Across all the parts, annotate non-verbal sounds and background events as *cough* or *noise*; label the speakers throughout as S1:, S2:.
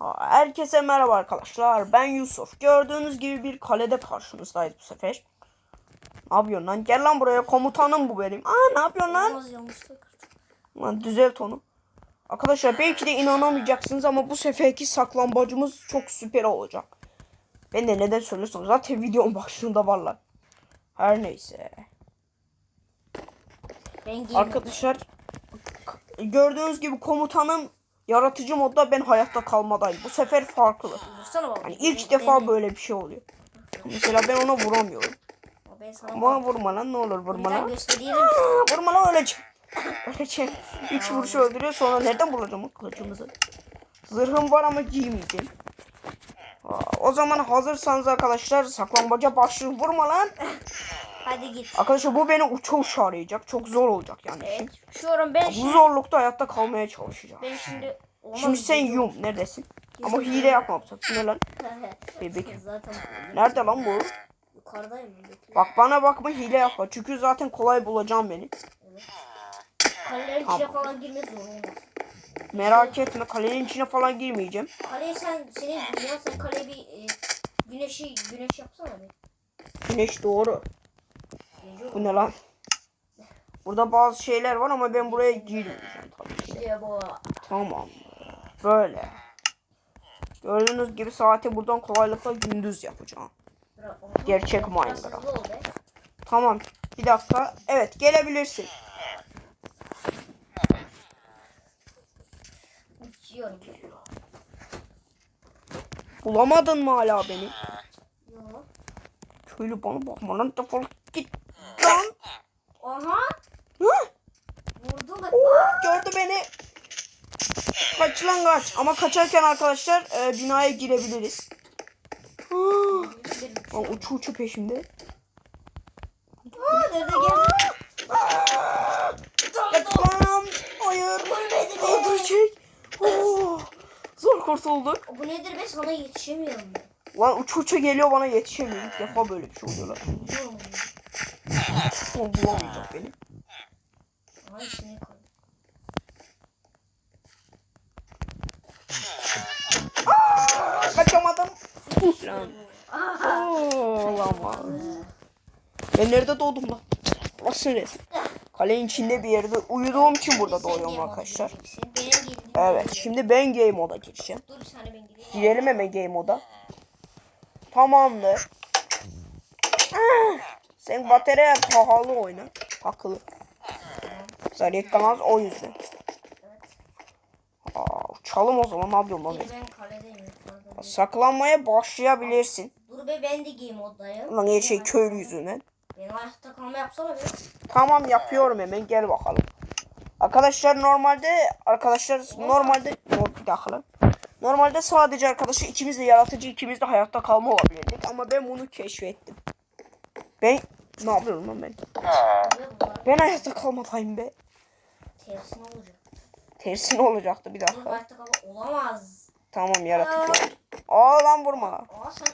S1: Herkese merhaba arkadaşlar. Ben Yusuf. Gördüğünüz gibi bir kalede karşınızdayız bu sefer. Ne yapıyorsun lan? Gel lan buraya. Komutanım bu benim. Aa ne yapıyorsun lan? Lan düzelt onu. Arkadaşlar belki de inanamayacaksınız ama bu seferki saklambacımız çok süper olacak. Ben de neden söylüyorsunuz? Zaten videonun başlığında varlar. Her neyse. Arkadaşlar gördüğünüz gibi komutanım yaratıcı modda ben hayatta kalmadayım. Bu sefer farklı.
S2: Vursana baba.
S1: Hani ilk defa böyle bir şey oluyor. Mesela ben ona vuramıyorum.
S2: Ben sana
S1: Ama vurma lan ne olur vurma lan.
S2: göstereyim.
S1: Aa, Vurma lan öleceğim. Öleceğim. Üç vuruş öldürüyor sonra nereden bulacağım o kılıcımızı? Zırhım var ama giymeyeceğim. Aa, O zaman hazırsanız arkadaşlar saklambaca başlıyor. Vurma lan.
S2: Hadi git.
S1: Arkadaşlar bu beni uça uça arayacak. Çok zor olacak yani.
S2: Evet. Şu ben
S1: Bu
S2: şimdi,
S1: zorlukta hayatta kalmaya çalışacağım.
S2: ben şimdi olmaz
S1: Şimdi sen yum neredesin? Ama hile yapma bu sefer. Bu ne lan? *laughs* Bebek.
S2: Zaten
S1: Nerede lan bu?
S2: yukarıdayım.
S1: Bak bana bakma hile yapma. Çünkü zaten kolay bulacağım beni.
S2: Kalelerin içine falan girmek zorunda.
S1: Merak etme kalenin içine falan girmeyeceğim.
S2: Kaleye sen senin dünya sen kaleye bir e, güneşi güneş yapsana bir.
S1: Güneş doğru. Bu ne lan? Burada bazı şeyler var ama ben buraya girmeyeceğim tabii ki.
S2: İşte bu.
S1: Tamam. Böyle. Gördüğünüz gibi saati buradan kolaylıkla gündüz yapacağım. Gerçek Minecraft. Tamam. Bir dakika. Evet gelebilirsin. Bulamadın mı hala beni?
S2: Yok.
S1: Köylü bana bakma lan defol git. Lan.
S2: Aha.
S1: Hı?
S2: Vurdu da.
S1: Oo, gördü beni. Kaç lan kaç. Ama kaçarken arkadaşlar e, binaya girebiliriz. Aa, uçu uçu peşimde.
S2: Aa, geldi.
S1: Kaç lan. Hayır. Öldürecek. Oo, Zor kurtulduk.
S2: Bu nedir be sana yetişemiyorum ben.
S1: Lan uçu uçu geliyor bana yetişemiyor. İlk defa böyle bir şey oluyor lan. Bulamayacak beni.
S2: Ay içine koy.
S1: Kaçamadım. Lan. Olamaz. Ben nerede doğdum lan? Burası neresi? Kalenin içinde bir yerde uyuduğum için burada
S2: Sen
S1: doğuyorum arkadaşlar.
S2: girdiğim
S1: Evet şimdi ben game moda gireceğim. Girelim hemen game moda. Tamamdır. Ah, Sen batarya pahalı oyna. Haklı. Sen yetmez o yüzden. Aa, uçalım o zaman ne yapıyorum
S2: ben kaledeyim.
S1: Saklanmaya başlayabilirsin.
S2: Dur be ben de game moddayım.
S1: Lan her şey köylü yüzünden.
S2: Benim ayakta kalma yapsana be.
S1: Tamam yapıyorum hemen gel bakalım. Arkadaşlar normalde arkadaşlar normalde bir dakika lan. Normalde sadece arkadaşlar ikimiz de yaratıcı ikimiz de hayatta kalma olabilirdik ama ben bunu keşfettim. Ben ne yapıyorum lan ben? Ben hayatta kalmadayım be.
S2: tersine olacak.
S1: Tersi ne olacaktı bir dakika.
S2: olamaz.
S1: Tamam yaratıcı. Aa lan vurma.
S2: Aa sen.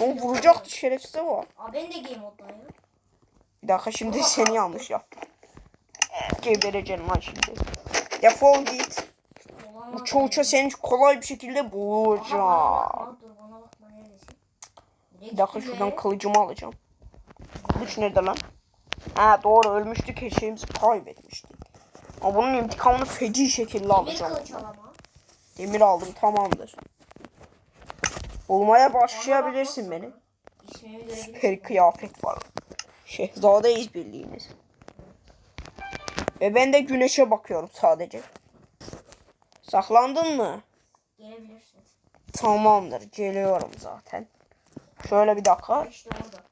S1: O vuracaktı şerefsize var.
S2: Aa ben de game moddayım.
S1: Bir dakika şimdi seni yanlış yaptım. Gebereceksin lan şimdi. Defol git.
S2: Olamaz.
S1: Bu çoğuça seni kolay bir şekilde
S2: Aha,
S1: bulacağım.
S2: bakma, Dur bana bakma neredesin?
S1: Bir dakika şuradan kılıcımı alacağım. Kılıç nerede lan? Ha doğru ölmüştük her şeyimizi kaybetmiştik. Ama bunun intikamını feci şekilde alacağım. Demir aldım tamamdır. Bulmaya başlayabilirsin beni. Peri kıyafet var. Şehzadeyiz bildiğimiz. Ve ben de güneşe bakıyorum sadece. Saklandın mı?
S2: Gelebilirsin.
S1: Tamamdır. Geliyorum zaten. Şöyle bir dakika.
S2: İşte orada.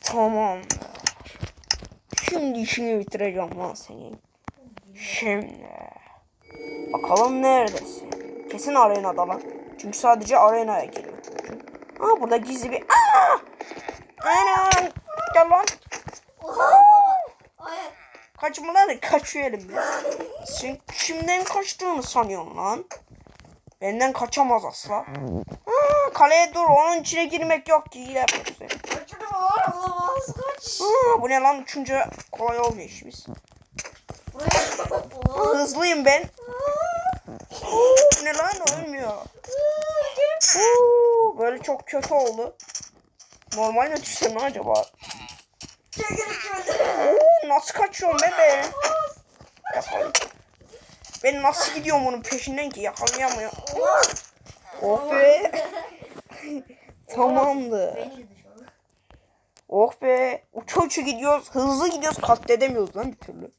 S1: Tamam. Şimdi işini bitireceğim lan senin. Şimdi. Bakalım neredesin? Kesin arenada lan. Çünkü sadece arenaya mümkün. Aa burada gizli bir... Aa! Aynen. Gel lan. Kaçma lan. Kaçıyor elimde. Sen kimden kaçtığını sanıyorsun lan? Benden kaçamaz asla. Aa, kaleye dur. Onun içine girmek yok ki. Hile yapıyorsun.
S2: Kaçırdım olamaz kaç.
S1: Aa, bu ne lan? Uçunca kolay olmuyor işimiz. Hızlıyım ben. Ne lan ölmüyor. Oo, böyle çok kötü oldu. Normal mi düşsem acaba? Nasıl kaçıyorum be ben? Nasıl gidiyorum onun peşinden ki yakalayamıyorum. Oh be.
S2: Dışarı.
S1: Oh be. Uça uça gidiyoruz. Hızlı gidiyoruz. Katledemiyoruz lan bir türlü.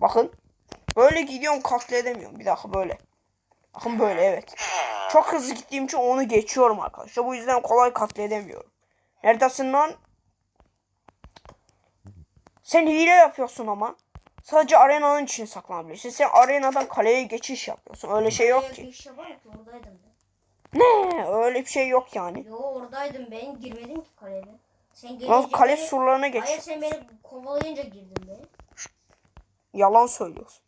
S1: Bakın. Böyle gidiyorum katledemiyorum. Bir dakika böyle. Bakın böyle evet. Çok hızlı gittiğim için onu geçiyorum arkadaşlar. Bu yüzden kolay katledemiyorum. Neredesin lan? Sen hile yapıyorsun ama. Sadece arenanın için saklanabilirsin. Sen arenadan kaleye geçiş yapıyorsun. Öyle şey yok ki. Ne? Öyle bir şey yok yani.
S2: Yo oradaydım ben girmedim ki kaleye. Sen gelince
S1: Lan kale
S2: beni-
S1: surlarına geç.
S2: Hayır sen beni kovalayınca girdin be.
S1: Yalan söylüyorsun.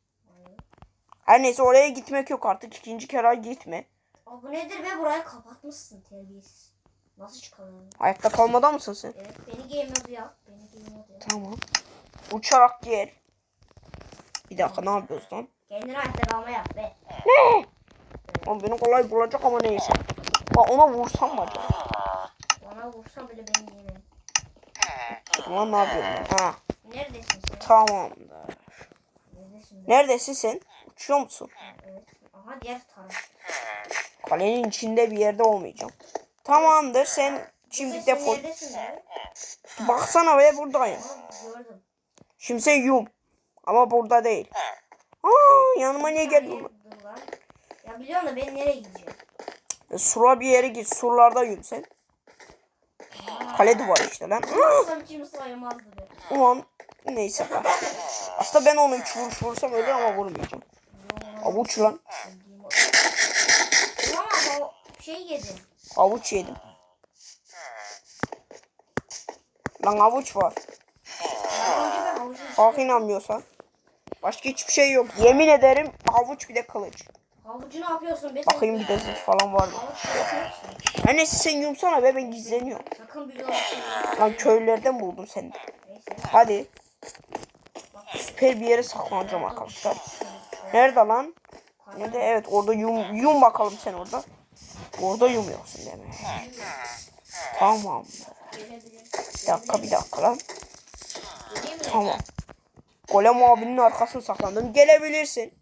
S1: Her neyse oraya gitmek yok artık. ikinci kere gitme.
S2: Aa, bu nedir be burayı kapatmışsın terbiyesiz. Nasıl çıkalım?
S1: Hayatta kalmada mısın sen?
S2: Evet beni game modu yap. Beni game modu yap.
S1: Tamam. Uçarak gel. Bir dakika ne yapıyoruz lan?
S2: Kendine kalma yap be.
S1: Oğlum beni kolay bulacak ama neyse. Bak ona vursam mı acaba?
S2: Bana vursa bile beni yemem.
S1: Ulan ne yapıyorum ben? Ha
S2: Neredesin sen?
S1: tamamdır.
S2: Neredesin?
S1: Neredesin sen? Uçuyor musun?
S2: Evet. Aha diğer taraf.
S1: Kalenin içinde bir yerde olmayacağım. Tamamdır sen şimdi defol. Baksana be buradayım.
S2: Gördüm.
S1: Şimdi sen yum. Ama burada değil. Aa yanıma niye geldin?
S2: Ya biliyorum da ben nereye gideceğim?
S1: E, Sura bir yere git. Surlarda yum sen. Kale duvarı işte lan.
S2: Be.
S1: Ulan neyse. Aslında ben onu üç vuruş vursam ölür ama vurmayacağım. Avuç lan.
S2: Ama o şey yedim.
S1: Avuç yedim. Lan avuç var. Bak inanmıyorsan. Başka hiçbir şey yok. Yemin ederim avuç bir de kılıç.
S2: Havucu ne yapıyorsun be?
S1: Bakayım bir de zırh falan var mı?
S2: Havuç ne yapıyorsun?
S1: Her neyse sen yumsana be ben gizleniyorum.
S2: Sakın bir yol.
S1: Lan köylülerden buldum seni. Hadi. Süper bir yere saklanacağım arkadaşlar. Nerede lan? Nerede? Evet orada yum, yum bakalım sen orada. Orada yumuyorsun demek. Tamam.
S2: Gelebilir.
S1: Bir dakika bir dakika lan. Tamam. Golem abinin arkasına saklandım. Gelebilirsin.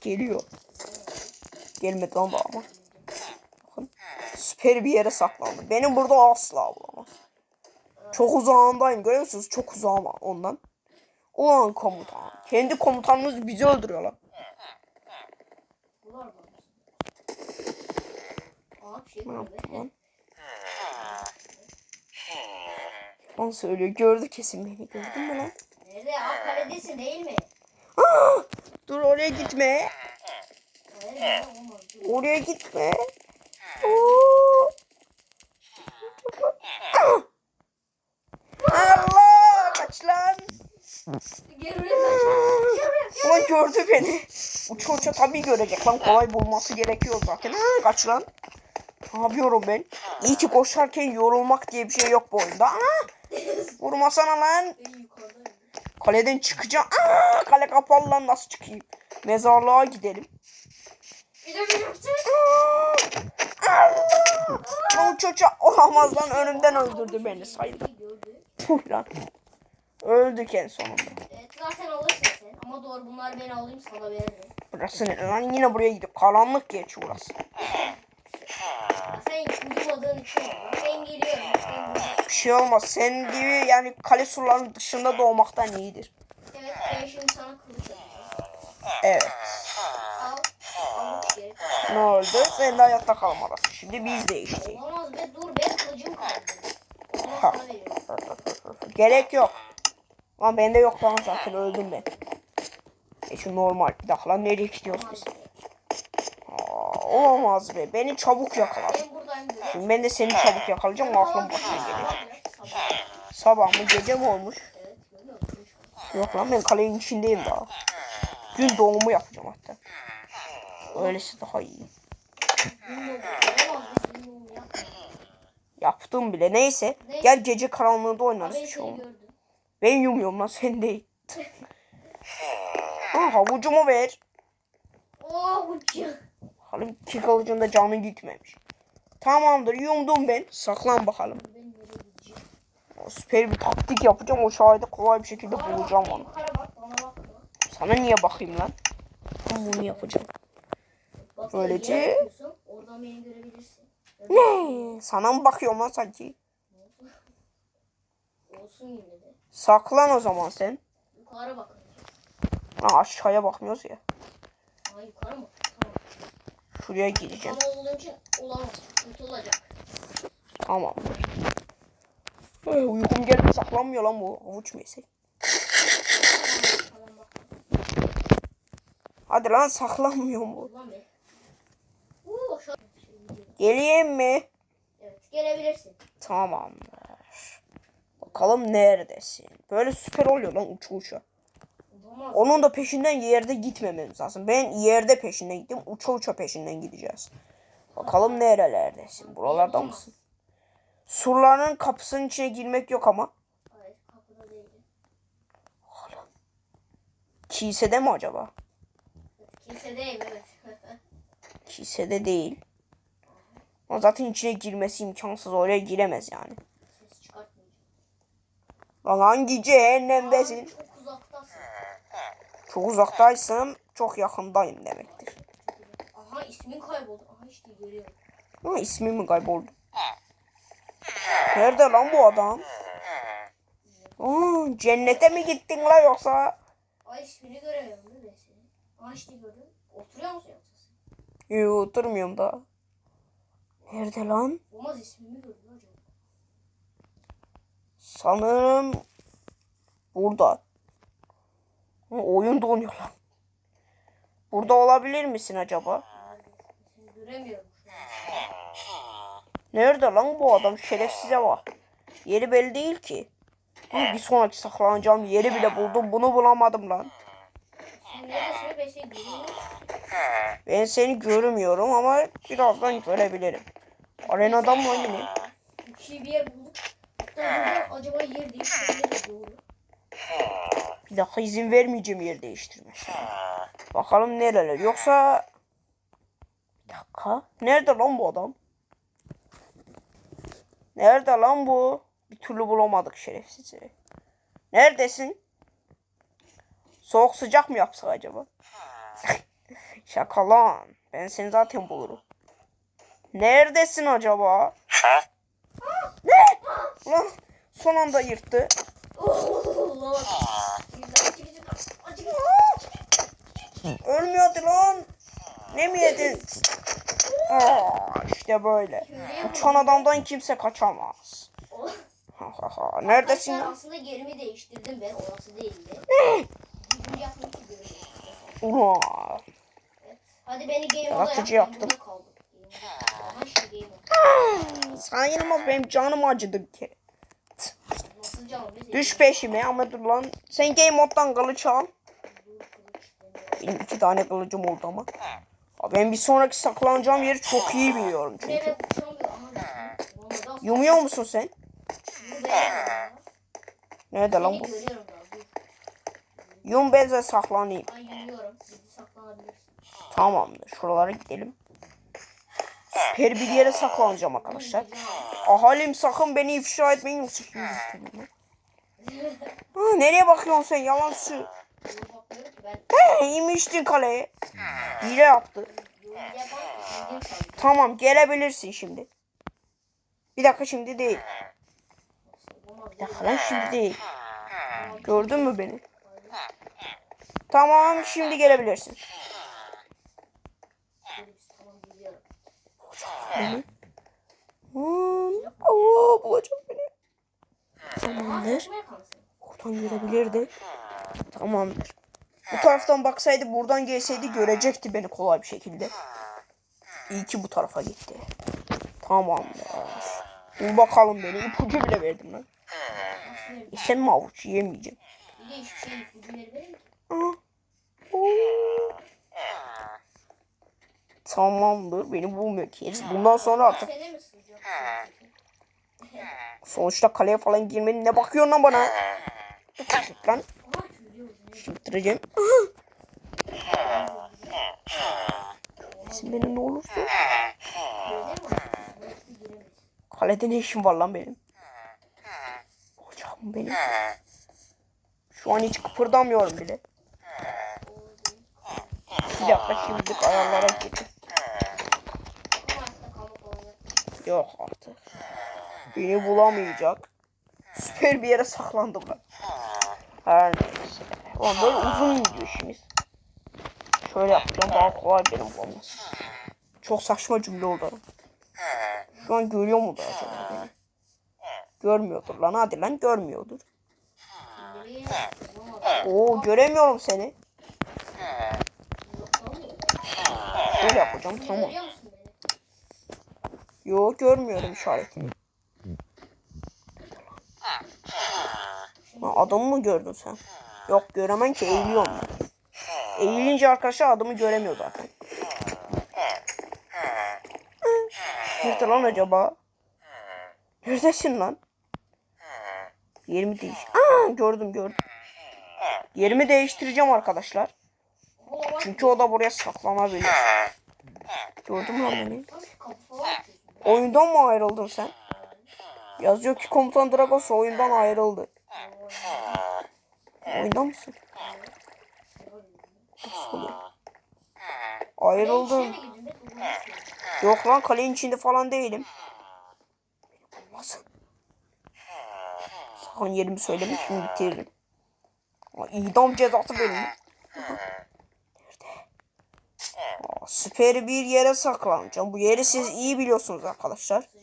S1: Geliyor. Gelmedi lan ama. Bakın. Süper bir yere saklandı. Beni burada asla bulamaz. Çok uzağındayım. Görüyor musunuz? Çok uzağım ondan. Ulan komutan. Kendi komutanımız bizi öldürüyor lan.
S2: Şey
S1: Ne yaptı lan? Lan söylüyor. Gördü kesin beni. Gördün mü lan?
S2: Nerede? Aa kaledesin değil mi?
S1: Aa! Dur oraya gitme. Oraya gitme. Oo. Allah kaç lan.
S2: Gel.
S1: Ulan gördü beni. Uça uça tabii görecek lan kolay bulması gerekiyor zaten. Ha, kaç lan. Ne yapıyorum ben? İyi ki koşarken yorulmak diye bir şey yok bu oyunda. Aa, vurmasana lan. Kaleden çıkacağım. Aa, kale kapalı lan nasıl çıkayım? Mezarlığa gidelim. Lan uça uça olamaz lan önümden öldürdü beni.
S2: Gördü.
S1: Puh lan. Öldük en sonunda.
S2: Evet zaten alırsın sen. Ama doğru bunlar ben alayım sana veririm.
S1: Burası ne lan yine buraya gidip karanlık geç burası.
S2: Sen uyumadığın için. Ben geliyorum.
S1: Bir şey olmaz. Senin gibi yani kale surlarının dışında doğmaktan iyidir.
S2: Evet ben şimdi sana kılıç atacağım.
S1: Evet.
S2: Al. Geri.
S1: Ne oldu? Sen de hayatta kalmadasın. Şimdi biz değiştik.
S2: Olamaz be dur be kılıcım kaldı.
S1: Ha.
S2: sana veriyorum.
S1: Gerek yok. Lan bende yok lan zaten öldüm ben. E şu normal. Bir dakika lan nereye gidiyoruz biz? Aa, olamaz be. Beni çabuk yakala.
S2: Ben buradayım böyle.
S1: Şimdi ben de seni çabuk yakalayacağım. Aklım başına gelir. Sabah mı gece mi olmuş? Yok lan ben kalenin içindeyim daha. Gün doğumu yapacağım hatta. Öylesi daha iyi. Yaptım bile. Neyse.
S2: Ne?
S1: Gel gece karanlığında oynarız. Bir şey
S2: seni
S1: olmaz. Ben yumuyorum lan sen değil. Ha, havucumu ver.
S2: Ucu.
S1: Bakalım iki kılıcında canı gitmemiş. Tamamdır yumdum ben. Saklan bakalım.
S2: Gideceğim?
S1: Süper bir taktik yapacağım. O şahidi kolay bir şekilde bulacağım onu. Sana niye bakayım lan? Ben bunu yapacağım. Böylece-. Ne? Sana mı bakıyorum lan sanki?
S2: Olsun yine de.
S1: Saklan o zaman sen.
S2: Yukarı bakın.
S1: Ha, aşağıya bakmıyoruz ya.
S2: Ha yukarı mı? Tamam.
S1: Şuraya gideceğim.
S2: Ama için olamaz. Kötü olacak.
S1: Tamam. Ay, uykum geldi saklanmıyor lan bu. Avuç?
S2: Tamam bak.
S1: Hadi lan saklanmıyor bu. Geleyim mi?
S2: Evet gelebilirsin.
S1: Tamamdır. Bakalım neredesin? Böyle süper oluyor lan uça uça. Onun da peşinden yerde gitmememiz lazım. Ben yerde peşinden gittim. Uça uça peşinden gideceğiz. Bakalım nerelerdesin? Buralarda mısın? Surların kapısının içine girmek yok ama.
S2: Hayır kapıda değil.
S1: Kilisede mi acaba?
S2: Kimse değil evet.
S1: Kilisede değil. Ama zaten içine girmesi imkansız. Oraya giremez yani. Lan hangi cehennemdesin?
S2: Çok uzaktasın.
S1: Çok uzaktaysam çok yakındayım demektir.
S2: Aha ismin kayboldu. Aha işte görüyorum.
S1: Ama ismi mi kayboldu? Nerede lan bu adam? Aa, cennete mi gittin la yoksa?
S2: Ay ismini göremiyorum değil mi seni? Aha işte gördüm. Oturuyor musun yoksa sen?
S1: Yok oturmuyorum da. Nerede lan?
S2: Olmaz ismimi gördüm.
S1: Sanırım burada. Ha, oyun donuyor lan. Burada olabilir misin acaba? Nerede lan bu adam? Şerefsize bak. Yeri belli değil ki. Ama bir sonraki saklanacağım yeri bile buldum. Bunu bulamadım lan.
S2: Ben seni
S1: görmüyorum ama birazdan görebilirim. Arenada mı yine?
S2: Bir şey bir yer acaba yer doğru.
S1: Bir dakika izin vermeyeceğim yer değiştirme. Bakalım nereler. Yoksa... Bir dakika. Nerede lan bu adam? Nerede lan bu? Bir türlü bulamadık şerefsizi. Neredesin? Soğuk sıcak mı yapsak acaba? *laughs* Şaka lan. Ben seni zaten bulurum. Neredesin acaba? Lan son anda yırttı. Ölmüyordu lan. Ne mi yedin? Aa, işte böyle. Uçan adamdan kimse kaçamaz. Neredesin
S2: Arkadaşlar aslında yerimi değiştirdim ben. Orası değildi.
S1: Ulan.
S2: Hadi beni game
S1: Yaratıcı.
S2: Ben
S1: yaptım.
S2: Moda.
S1: Sayılmaz benim canım acıdı. Düş peşime ama dur lan. Sen game moddan kılıç al. Benim iki tane kılıcım oldu ama. Ben bir sonraki saklanacağım yeri çok iyi biliyorum çünkü. Yumuyor musun sen? Nerede lan bu? Yum ben de saklanayım. Tamamdır. Şuralara gidelim. Süper bir yere saklanacağım arkadaşlar. Ahalim sakın beni ifşa etmeyin yoksa. Ha, nereye bakıyorsun sen yalan su? He, inmiştin kaleye. Hile yaptı. Tamam gelebilirsin şimdi. Bir dakika şimdi değil. Bir dakika lan şimdi değil. Gördün mü beni? Tamam şimdi gelebilirsin.
S2: Tamam biliyorum.
S1: Beni. Hmm, aa, bulacak beni. Tamamdır. Oradan görebilirdi. Tamamdır. Bu taraftan baksaydı buradan gelseydi görecekti beni kolay bir şekilde. İyi ki bu tarafa gitti. Tamamdır. Dur bakalım beni. ipucu bile verdim lan. E sen mi avuç yemeyeceğim.
S2: bir de hiçbir şey.
S1: Aa. Oo. Tamamdır. Beni bulmuyor ki. Bundan sonra artık. Sonuçta kaleye falan girmenin ne bakıyorsun lan bana?
S2: Git
S1: lan. Şimdireceğim. Sen benim ne
S2: olursun?
S1: Kalede ne işim var lan benim? Ocağım benim. Şu an hiç kıpırdamıyorum bile. Bir dakika şimdi ayarlara
S2: geçip
S1: Yok artık. Beni bulamayacak. Süper bir yere saklandım ben. Her neyse. Ulan uzun gidiyor işimiz. Şöyle yapacağım daha kolay benim bulması. Çok saçma cümle oldu. Şu an görüyor mudur acaba beni? Görmüyordur lan hadi lan görmüyordur. Oo göremiyorum seni. Şöyle yapacağım tamam. Yo görmüyorum işaretini. Ha, adamı mı gördün sen? Yok göremen ki eğiliyorum ben. Eğilince arkadaşlar adamı göremiyor zaten. Nerede lan acaba? Neredesin lan? Yerimi değiş. Aa gördüm gördüm. Yerimi değiştireceğim arkadaşlar. Çünkü o da buraya saklanabilir. Gördün mü lan beni? Oyundan mı ayrıldın sen? Yazıyor ki komutan Dragos oyundan ayrıldı. Oyunda mısın? Nasıl? Ayrıldım. Yok lan kalenin içinde falan değilim. Nasıl? Sakın yerimi söyleme şimdi bitiririm. İdam cezası benim. Süper bir yere saklanacağım. Bu yeri siz iyi biliyorsunuz arkadaşlar. *laughs*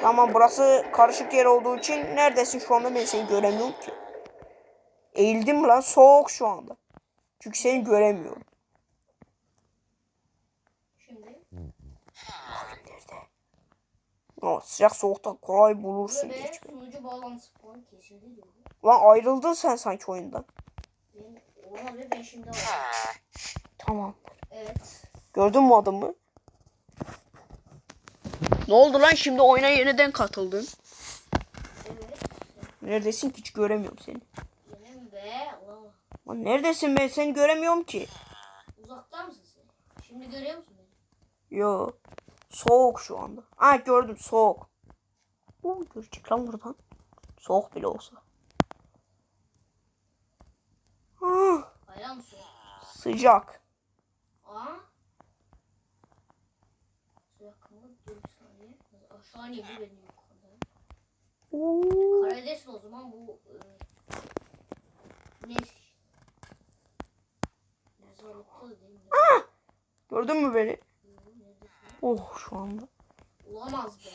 S1: Tamam burası karışık yer olduğu için neredesin şu anda ben seni göremiyorum ki. Eğildim lan soğuk şu anda. Çünkü seni göremiyorum.
S2: Şimdi.
S1: Nerede? Aa, sıcak soğukta kolay bulursun
S2: Ve sunucu bağlantısı falan kesildi diyor.
S1: Lan ayrıldın sen sanki oyundan.
S2: Benim olabilir ben şimdi alacağım.
S1: Tamam.
S2: Evet.
S1: Gördün mü adamı? Ne oldu lan şimdi oyuna yeniden katıldın?
S2: Evet.
S1: Neredesin ki hiç göremiyorum seni.
S2: Benim be. Allah.
S1: Lan neredesin ben seni göremiyorum ki.
S2: Uzakta mısın sen? Şimdi görüyor musun beni?
S1: Yo. Soğuk şu anda. Ha gördüm soğuk. Oo, görecek lan buradan. Soğuk bile olsa. Ah, sıcak.
S2: Aa. Sıcak kanka dur bir saniye. Aşağı niye bu benim yukarıda? Karadesin o zaman bu e, ne? Değil mi?
S1: Gördün mü beni? Oh şu anda.
S2: Olamaz be.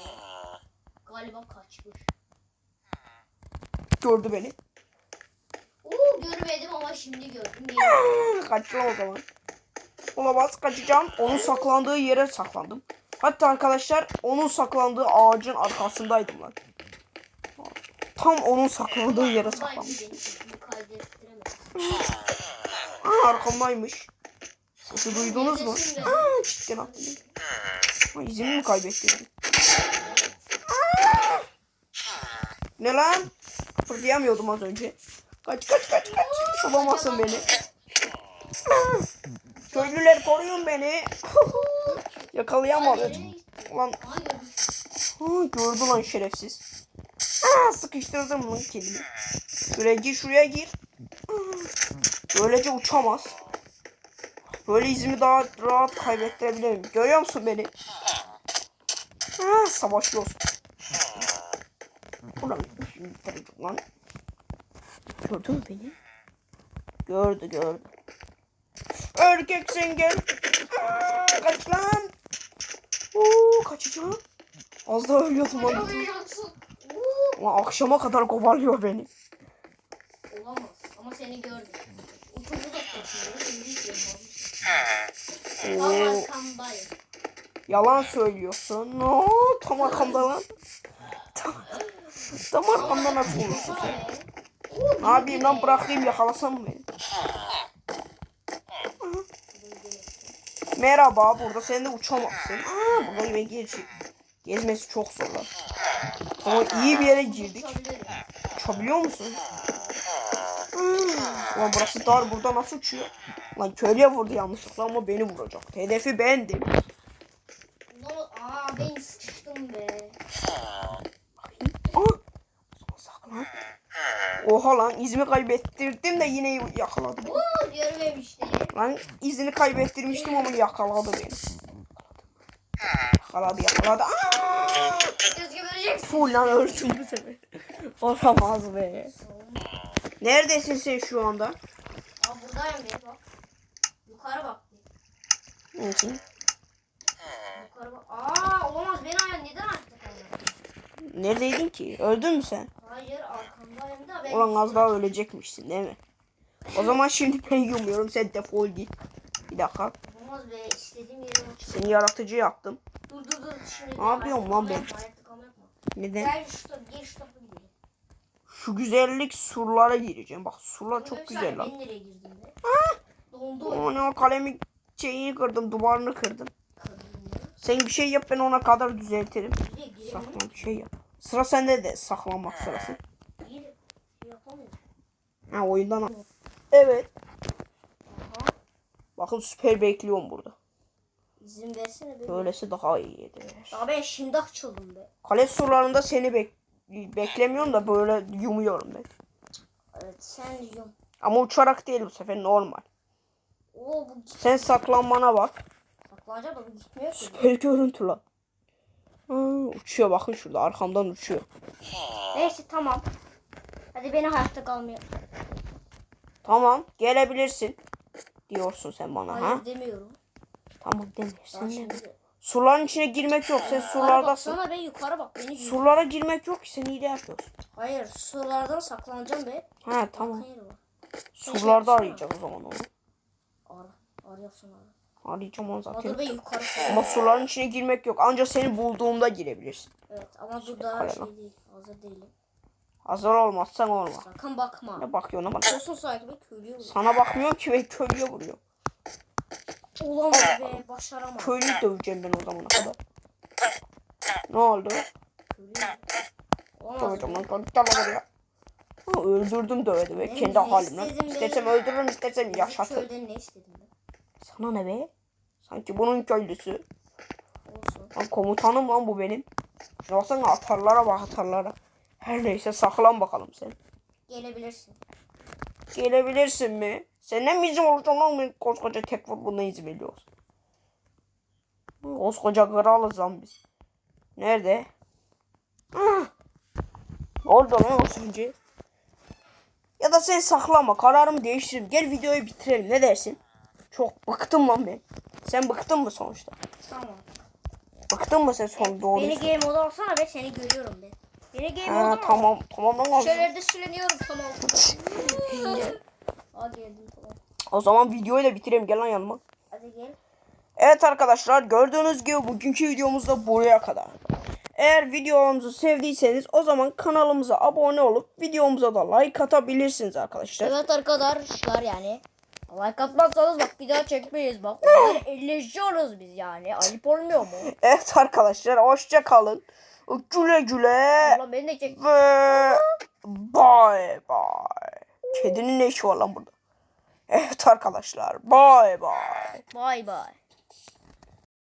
S2: Galiba kaçmış.
S1: Gördü beni.
S2: Oo görmedim ama şimdi gördüm. *laughs*
S1: Kaçtı o zaman. Olamaz kaçacağım. Onun saklandığı yere saklandım. Hatta arkadaşlar onun saklandığı ağacın arkasındaydım lan. Tam onun saklandığı yere
S2: Buradaydı
S1: saklanmış.
S2: beni, şimdi kaydettiremedim.
S1: Aa arkamdaymış. Sesi duydunuz mu? Aa cidden attı. Ha, izimi mi kaybettirdim? Ne lan? Kıpırdayamıyordum az önce. Kaç kaç kaç kaç. Bulamasın beni. Köylüler koruyun beni. Yakalayamadı.
S2: Nereye gitti?
S1: Ulan ha, gördü lan şerefsiz. Aa, sıkıştırdım lan kendimi. Şuraya gir şuraya gir. Böylece uçamaz. Böyle izimi daha rahat kaybettirebilirim. Görüyor musun beni? Ha, savaşıyoruz. Ulan lan. Gördü mü beni? Gördü gördü. Erkeksin gel. Aa, kaç lan. Oo, kaçacağım. Az daha ölüyordum lan. Ulan akşama kadar kovalıyor beni.
S2: Olamaz ama seni gördüm. Tam
S1: Oo,
S2: arkandayım.
S1: yalan söylüyorsun. No, tam arkamda lan. Tam, tam arkamda nasıl olursun sen? Yapayım lan bırakayım yakalasam mı beni? Merhaba burada sen de uçamazsın. Aa burada ben gezi gezmesi çok zor lan. Tamam iyi bir yere girdik. Uçabiliyor musun? Hmm. Ulan Ama burası dar burada nasıl uçuyor? Lan köylüye vurdu yanlışlıkla ama beni vuracak. Hedefi bendim.
S2: Aa ben sıçtım be.
S1: Aa! Saklan. Oha lan izimi kaybettirdim de yine yakaladı beni.
S2: Uuu görmemişti.
S1: Lan izini kaybettirmiştim ama yakaladı beni. Yakaladı yakaladı. Full lan öldüm bu sefer. Olamaz be. Neredesin sen şu anda?
S2: Aa buradayım be bak. Yukarı bak.
S1: Nesin?
S2: Yukarı bak. Aa olamaz beni ayağın neden açtı?
S1: Neredeydin ki? Öldün mü sen?
S2: Hayır arkamdayım da ben.
S1: Ulan az daha ölecekmişsin değil mi? O zaman şimdi ben yumuyorum sen defol git. Bir dakika.
S2: Olmaz be istediğim yere.
S1: Seni yaratıcı yaptım.
S2: Dur dur dur. Şimdi
S1: Ne yapıyorum lan ben? Neden?
S2: Gel şu tarafa gel şu tarafa gidelim.
S1: Şu güzellik surlara gireceğim. Bak surlar çok güzel lan.
S2: Ben nereye girdim be? Dondu
S1: O ne o kalemi şeyini kırdım duvarını kırdım. Sen bir şey yap ben ona kadar düzeltirim.
S2: Nereye girelim?
S1: Saklan bir şey yap. Sıra sende de saklanmak sırası. Ha oyundan al. Evet.
S2: Aha.
S1: Bakın süper bekliyorum burada.
S2: İzin versene be.
S1: Böylesi daha iyidir.
S2: Daha ben şimdi açıldım be.
S1: Kale surlarında seni bek beklemiyorum da böyle yumuyorum ben.
S2: Evet sen yum.
S1: Ama uçarak değil bu sefer normal.
S2: Oo bu git.
S1: Sen saklanmana bak.
S2: Saklanacak bu gitmiyor ki.
S1: Süper görüntü lan. Ha, uçuyor bakın şurada arkamdan uçuyor.
S2: Neyse tamam. Hadi beni hayatta kalmaya.
S1: Tamam gelebilirsin. Diyorsun sen bana
S2: Hayır
S1: ha.
S2: demiyorum.
S1: Tamam
S2: Daha
S1: demirsin deme.
S2: şimdi.
S1: Surların içine girmek yok. Sen
S2: Yukarı
S1: surlardasın.
S2: baksana be yukarı bak beni gör.
S1: Surlara girmek yok ki sen iyi de yapıyorsun.
S2: Hayır surlardan saklanacağım be.
S1: Ha tamam. Surlarda arayacağız o zaman onu.
S2: Ara. Arıyorsun ara.
S1: Arayacağım onu
S2: Hadi
S1: zaten.
S2: be yukarı.
S1: Ama surların içine girmek yok. Ancak seni bulduğumda girebilirsin.
S2: Evet ama dur daha
S1: Yukarı
S2: şey değil. Hazır değilim.
S1: Hazır olmazsan olma.
S2: Sakın bakma.
S1: Ne bakıyorsun ama?
S2: Olsun sahibi köylüye vur.
S1: Sana bakmıyorum ki ve köylüye vuruyor.
S2: Olamaz be başaramam.
S1: Köylüyü döveceğim ben o zamana kadar. Ne oldu?
S2: Köylüye Olamaz
S1: Döveceğim lan kanka gel buraya. Ha, öldürdüm be.
S2: Ben
S1: Kendi halimle.
S2: be?
S1: öldürürüm istersem
S2: Bizim
S1: yaşatırım.
S2: Köyden ne istedim ben?
S1: Sana ne be? Sanki bunun köylüsü.
S2: Olsun.
S1: Lan komutanım lan bu benim. Şuna baksana atarlara bak atarlara. Her neyse saklan bakalım sen.
S2: Gelebilirsin.
S1: Gelebilirsin mi? Senden mi izin olacağım lan ben koskoca tek vurgundan izin veriyoruz. Koskoca kralız lan biz. Nerede? Ah! Ne oldu lan önce? Ya da sen saklama kararımı değiştiririm. Gel videoyu bitirelim ne dersin? Çok bıktım lan ben. Sen bıktın mı sonuçta?
S2: Tamam.
S1: Bıktın mı sen son doğru?
S2: Beni game moda alsana be seni görüyorum ben. Beni game
S1: Ha,
S2: al.
S1: tamam tamam lan.
S2: Şeylerde süreniyorum tamam. *laughs* Geldim tamam.
S1: O zaman videoyu da bitireyim gel lan yanıma.
S2: Hadi gel.
S1: Evet arkadaşlar gördüğünüz gibi bugünkü videomuz da buraya kadar. Eğer videomuzu sevdiyseniz o zaman kanalımıza abone olup videomuza da like atabilirsiniz arkadaşlar.
S2: Evet arkadaşlar yani. Like atmazsanız bak bir daha çekmeyiz bak. *laughs* Elleşiyoruz biz yani. Ayıp olmuyor mu?
S1: Evet arkadaşlar hoşça kalın. Güle güle
S2: Ulan beni de çek.
S1: ve bye bye. Kedinin ne işi var lan burada? Evet arkadaşlar bye bye.
S2: Bay bay.